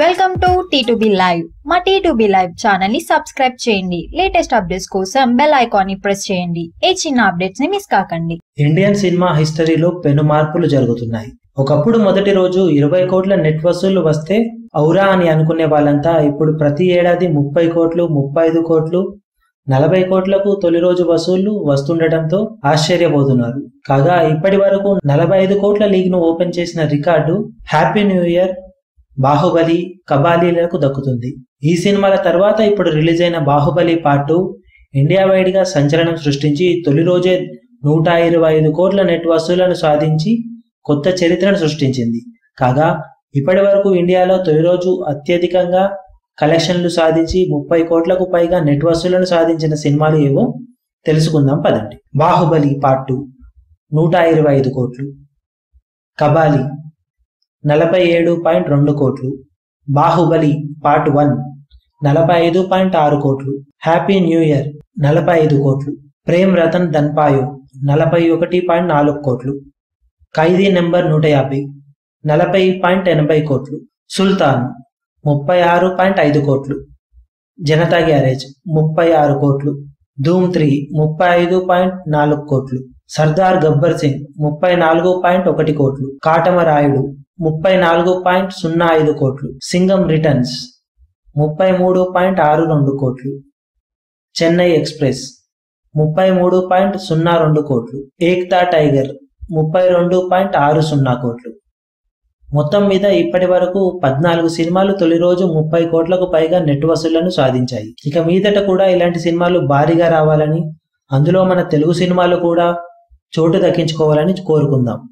Welcome to T live మా T live ఛానల్ని subscribe చేయండి. లేటెస్ట్ అప్డేట్స్ కోసం బెల్ ఐకాన్ని ప్రెస్ చేయండి. ఏ చిన్న అప్డేట్స్ని మిస్ కాకండి. ఇండియన్ సినిమా హిస్టరీలో పెను మార్పులు జరుగుతున్నాయి. ఒకప్పుడు మొదటి రోజు ఇరవై కోట్ల నెట్ వసూళ్ళు వస్తే ఔరా అని అనుకునే వాళ్ళంతా ఇప్పుడు ప్రతి ఏడాది ముప్పై కోట్లు ముప్పై ఐదు కోట్లు నలభై కోట్లకు తొలి రోజు వసూళ్ళు వస్తుండటంతో ఆశ్చర్యపోతున్నారు. కాగా ఇప్పటి వరకు నలభై ఐదు కోట్ల లీగ్ను ఓపెన్ చేసిన record happy new year Baahubali కబాలీలకు దక్కుతుంది. ఈ సినిమాల తర్వాత ఇప్పుడు రిలీజ్ అయిన బాహుబలి పార్ట్ టూ ఇండియా వైడ్గా సంచలనం సృష్టించి తొలి రోజే నూట ఇరవై ఐదు కోట్ల నెట్ వసూలను సాధించి కొత్త చరిత్రను సృష్టించింది. కాగా ఇప్పటి వరకు ఇండియాలో తొలి రోజు అత్యధికంగా కలెక్షన్లు సాధించి ముప్పై కోట్లకు పైగా నెట్ వసూలను సాధించిన సినిమాలు ఏవో తెలుసుకుందాం పదండి. బాహుబలి పార్ట్ టూ నూట ఇరవై ఐదు కోట్లు. కబాలి నలభై ఏడు పాయింట్ రెండు కోట్లు. బాహుబలి పార్ట్ వన్ నలభై ఐదు పాయింట్ ఆరు కోట్లు. హ్యాపీ న్యూ ఇయర్ నలభై ఐదు కోట్లు. ప్రేమ్ రతన్ ధన్పాయో నలభై ఒకటి పాయింట్ నాలుగు కోట్లు. ఖైదీ నెంబర్ నూట యాభై నలభై పాయింట్ ఎనభై కోట్లు. సుల్తాన్ ముప్పై ఆరు పాయింట్ ఐదు కోట్లు. జనతా గ్యారేజ్ ముప్పై ఆరు కోట్లు. ధూమ్ త్రీ ముప్పై ఐదు పాయింట్ నాలుగు కోట్లు. సర్దార్ గబ్బర్ సింగ్ ముప్పై నాలుగు పాయింట్ ఒకటి కోట్లు. కాటమరాయుడు ముప్పై నాలుగు పాయింట్ సున్నా ఐదు కోట్లు. సింగం రిటర్న్స్ ముప్పై మూడు పాయింట్ ఆరు రెండు కోట్లు. చెన్నై ఎక్స్ప్రెస్ ముప్పై మూడు పాయింట్ సున్నా రెండు కోట్లు. ఏక్తా టైగర్ ముప్పై రెండు పాయింట్ ఆరు సున్నా కోట్లు. మొత్తం మీద ఇప్పటి వరకు పద్నాలుగు సినిమాలు తొలి రోజు ముప్పై కోట్లకు పైగా నెట్ వసూళ్ళను సాధించాయి. ఇక మీదట కూడా ఇలాంటి సినిమాలు భారీగా రావాలని అందులో మన తెలుగు సినిమాలు కూడా చోటు దక్కించుకోవాలని కోరుకుందాం.